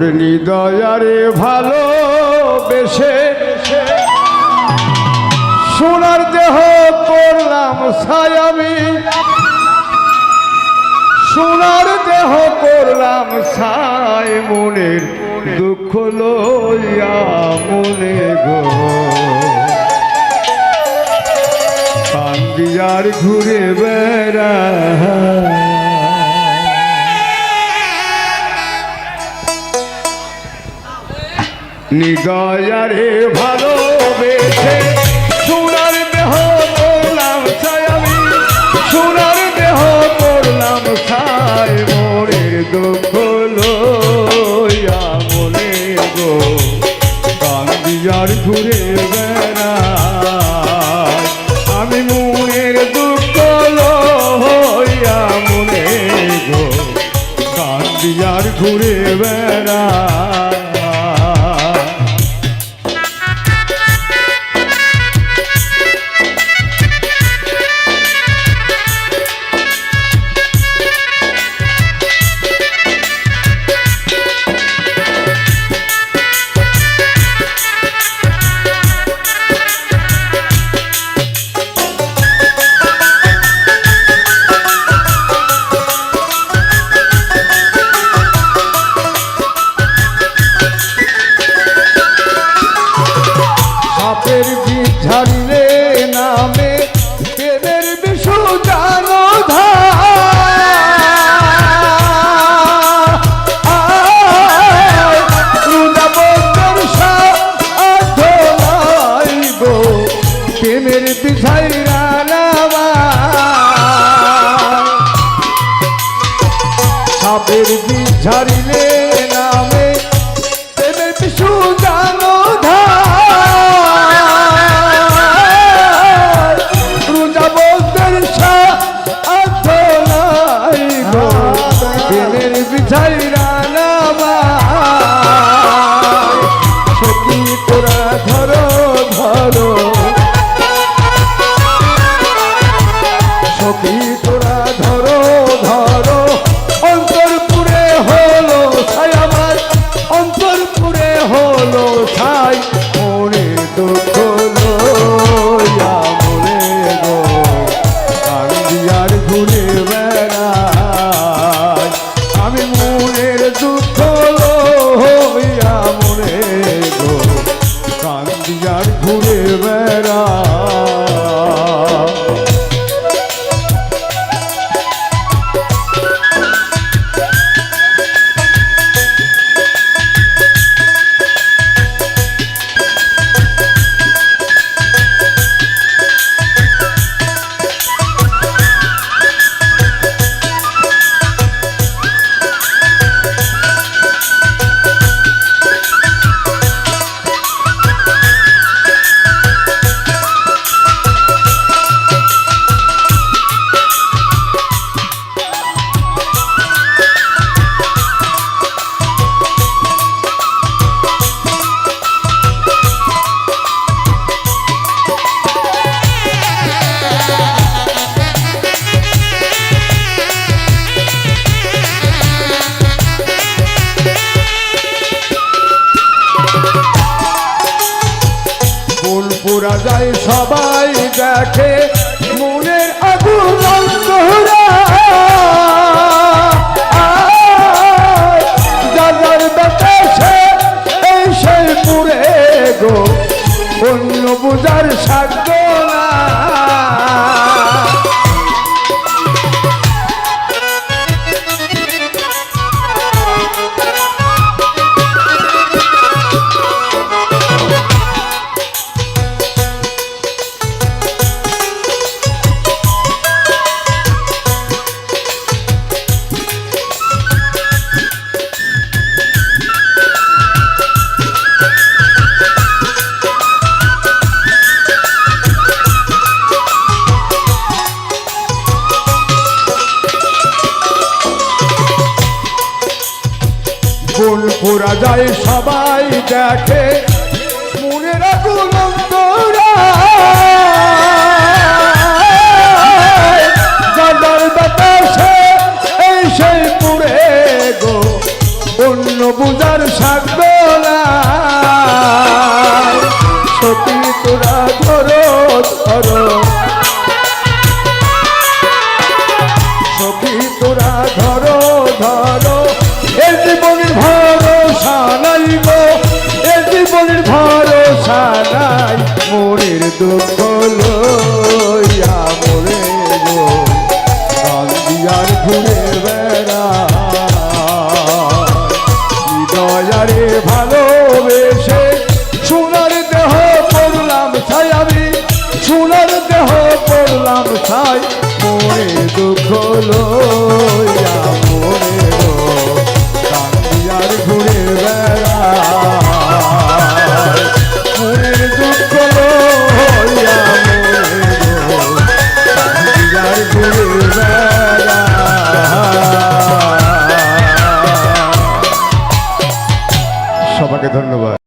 হৃদয়ারে ভালো বেশে সোনার দেহ করলাম ছায়ামি সোনার দেহ করলাম ছাই মনের দুঃখ লইয়া মনে গো। কান্দিয়ার ঘুরে বেড়া নিদয়ারে ভালোবেসে সোনার দেহ করলাম ছায়ামি সোনার দেহ করলাম ছাই মোরের দুঃখ লইয়া মনে গো। কান্দিয়ার ঘুরে বেড়াই আমি ঘুরে বেড়াই সাপের বীজ ঝাড়িলে ঘুরে ফুল পুরা যায় সবাই দেখে মনের আগুন ফুল পুরা যায়, সবাই দেখে। আগুন অন্তরা যাদের বাতাসে গো সাগলা সখী তোরা ধরো ধরো। জীবনের ভরসা নাই, মনের দুঃখ লইয়া মরে গো। কান্দিয়ার ঘুরে বেড়া। হৃদয়ারে ভালোবেসে সোনার দেহ পড়লাম ছাই আমি, সোনার দেহ পড়লাম ছাই মনে দুঃখ লইয়া